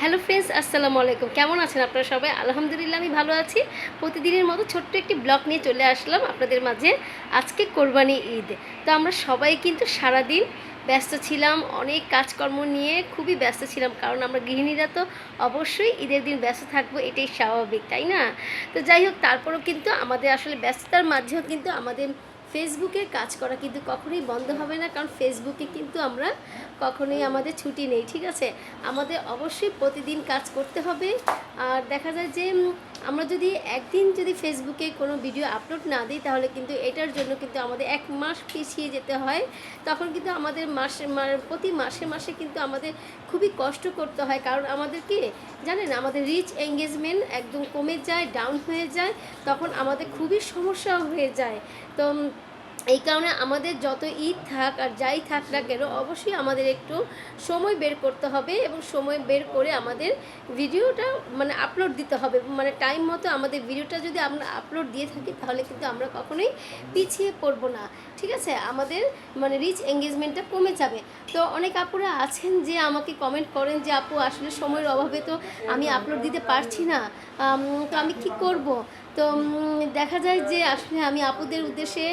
Hello friends, আসসালামু আলাইকুম। কেমন আছেন আপনারা সবাই? আলহামদুলিল্লাহ, আমি ভালো আছি। প্রতিদিনের মতো ছোট্ট একটি ব্লগ নিয়ে চলে আসলাম আপনাদের মাঝে আজকে কোরবানি ঈদ। তো আমরা সবাই কিন্তু সারাদিন ব্যস্ত ছিলাম, অনেক কাজকর্ম নিয়ে খুবই ব্যস্ত ছিলাম, কারণ আমরা গৃহিণীরা তো অবশ্যই ঈদের দিন ব্যস্ত থাকব, এটাই স্বাভাবিক, তাই না? তো যাই হোক, তারপরেও কিন্তু আমাদের আসলে ব্যস্ততার মাঝেও কিন্তু আমাদের ফেসবুকের কাজ করা কিন্তু কখনোই বন্ধ হবে না, কারণ ফেসবুকে কিন্তু আমরা কখনোই আমাদের ছুটি নেই, ঠিক আছে? আমাদের অবশ্যই প্রতিদিন কাজ করতে হবে। আর দেখা যায় যে আমরা যদি একদিন যদি ফেসবুকে কোনো ভিডিও আপলোড না দিই, তাহলে কিন্তু এটার জন্য কিন্তু আমাদের এক মাস পিছিয়ে যেতে হয়। তখন কিন্তু আমাদের মাসে প্রতি মাসে মাসে কিন্তু আমাদের খুবই কষ্ট করতে হয়। কারণ আমাদের কি, জানেন, আমাদের রিচ এঙ্গেজমেন্ট একদম কমে যায় ডাউন হয়ে যায়, তখন আমাদের খুবই সমস্যা হয়ে যায়। তো এই কারণে আমাদের যত ঈদ থাক আর যাই থাক না কেন, অবশ্যই আমাদের একটু সময় বের করতে হবে এবং সময় বের করে আমাদের ভিডিওটা মানে আপলোড দিতে হবে। মানে টাইম মতো আমাদের ভিডিওটা যদি আমরা আপলোড দিয়ে থাকি, তাহলে কিন্তু আমরা কখনোই পিছিয়ে পড়ব না। ঠিক আছে? আমাদের মানে রিচ এঙ্গেজমেন্টটা কমে যাবে। তো অনেক আপুরা আছেন যে আমাকে কমেন্ট করেন যে, আপু, আসলে সময়ের অভাবে তো আমি আপলোড দিতে পারছি না। তো আমি কি করব? তো দেখা যায় যে আসলে আমি আপুদের উদ্দেশ্যে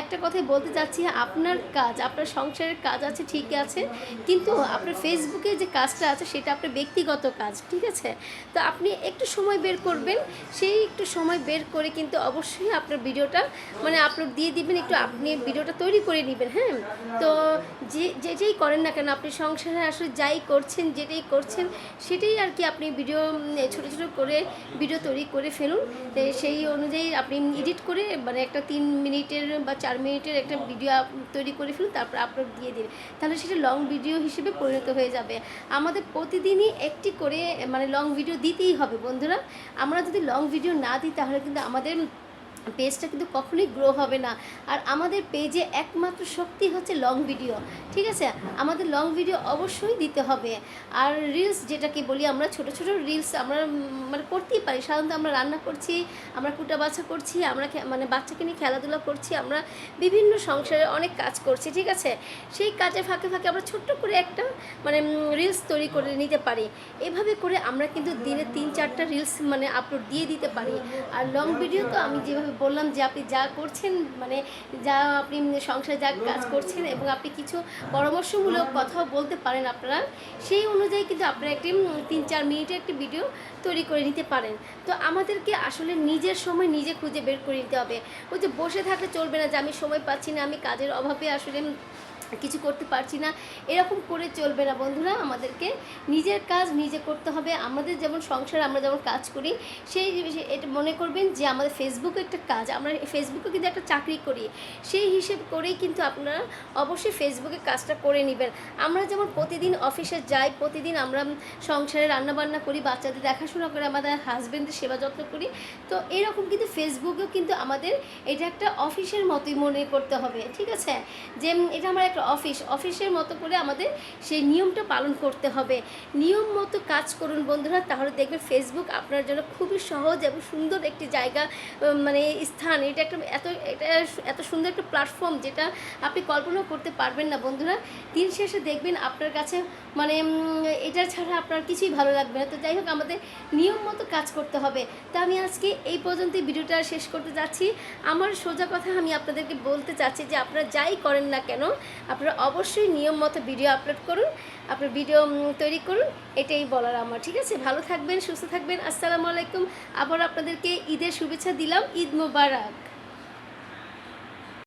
একটা কথাই বলতে চাচ্ছি, আপনার কাজ, আপনার সংসারের কাজ আছে ঠিক আছে, কিন্তু আপনার ফেসবুকে যে কাজটা আছে, সেটা আপনার ব্যক্তিগত কাজ, ঠিক আছে? তো আপনি একটু সময় বের করবেন, সেই একটু সময় বের করে কিন্তু অবশ্যই আপনার ভিডিওটা মানে আপলোড দিয়ে দিবেন, একটু আপনি ভিডিওটা তৈরি করে নেবেন হ্যাঁ? তো যে যেটাই করেন না কেন, আপনি সংসারে আসলে যাই করছেন, যেটাই করছেন, সেটাই আর কি আপনি ভিডিও ছোটো ছোটো করে ভিডিও তৈরি করে ফেলুন। সেই অনুযায়ী আপনি এডিট করে মানে একটা তিন মিনিটের বা চার মিনিটের একটা ভিডিও তৈরি করে ফেলুন, তারপর আপলোড দিয়ে দিন। তাহলে সেটা লং ভিডিও হিসেবে পরিণত হয়ে যাবে। আমাদের প্রতিদিনই একটি করে মানে লং ভিডিও দিতেই হবে বন্ধুরা। আমরা যদি লং ভিডিও না দিই, তাহলে কিন্তু আমাদের পেজটা কিন্তু কখনোই গ্রো হবে না। আর আমাদের পেজে একমাত্র শক্তি হচ্ছে লং ভিডিও ঠিক আছে? আমাদের লং ভিডিও অবশ্যই দিতে হবে। আর রিলস যেটাকে বলি আমরা, ছোট ছোট রিলস আমরা মানে করতেই পারি। সাধারণত আমরা রান্না করছি, আমরা কুটা বাছা করছি, আমরা মানে বাচ্চাকে নিয়ে খেলাধুলা করছি, আমরা বিভিন্ন সংসারে অনেক কাজ করছি, ঠিক আছে? সেই কাজের ফাঁকে ফাঁকে আমরা ছোট্ট করে একটা মানে রিলস তৈরি করে নিতে পারি। এভাবে করে আমরা কিন্তু দিনে তিন চারটা রিলস মানে আপলোড দিয়ে দিতে পারি। আর লং ভিডিও তো আমি যেভাবে বললাম যে আপনি যা করছেন মানে যা আপনি সংসারে যা কাজ করছেন এবং আপনি কিছু পরামর্শমূলক কথাও বলতে পারেন আপনারা, সেই অনুযায়ী কিন্তু আপনারা একটি তিন চার মিনিটের একটি ভিডিও তৈরি করে নিতে পারেন। তো আমাদেরকে আসলে নিজের সময় নিজে খুঁজে বের করে নিতে হবে। ওই যে বসে থাকলে চলবে না যে আমি সময় পাচ্ছি না, আমি কাজের অভাবে আসলে কিছু করতে পারছি না। এরকম করে চলবে না বন্ধুরা, আমাদেরকে নিজের কাজ নিজে করতে হবে। আমাদের যেমন সংসার, আমরা যেমন কাজ করি, সেই এটা মনে করবেন যে আমাদের ফেসবুক একটা কাজ, আমরা ফেসবুকে কিন্তু একটা চাকরি করি। সেই হিসেব করেই কিন্তু আপনারা অবশ্যই ফেসবুকে কাজটা করে নেবেন। আমরা যেমন প্রতিদিন অফিসে যাই, প্রতিদিন আমরা সংসারে রান্নাবান্না করি, বাচ্চাদের দেখাশোনা করে, আমাদের হাজব্যান্ডের সেবা যত্ন করি, তো এরকম কিন্তু ফেসবুকেও কিন্তু আমাদের এটা একটা অফিসের মতোই মনে করতে হবে, ঠিক আছে? যে এটা আমার একটা অফিস। অফিসের মতো করে আমাদের সেই নিয়মটা পালন করতে হবে। নিয়ম মতো কাজ করুন বন্ধুরা, তাহলে দেখবেন ফেসবুক আপনার জন্য খুবই সহজ এবং সুন্দর একটি জায়গা মানে স্থান। এটা একটা এত, এটা এত সুন্দর একটা প্ল্যাটফর্ম যেটা আপনি কল্পনা করতে পারবেন না বন্ধুরা। দিন শেষে দেখবেন আপনার কাছে মানে এটা ছাড়া আপনার কিছুই ভালো লাগবে না। তো যাই হোক, আমাদের নিয়ম মতো কাজ করতে হবে। তো আমি আজকে এই পর্যন্ত ভিডিওটা শেষ করতে যাচ্ছি। আমার সোজা কথা আমি আপনাদেরকে বলতে চাচ্ছি যে, আপনারা যাই করেন না কেন, আপনারা অবশ্যই নিয়ম মতো ভিডিও আপলোড করুন, আপনার ভিডিও তৈরি করুন, এটাই বলার আমার। ঠিক আছে? ভালো থাকবেন, সুস্থ থাকবেন। আসসালামু আলাইকুম। আবার আপনাদেরকে ঈদের শুভেচ্ছা দিলাম। ঈদ মোবারক।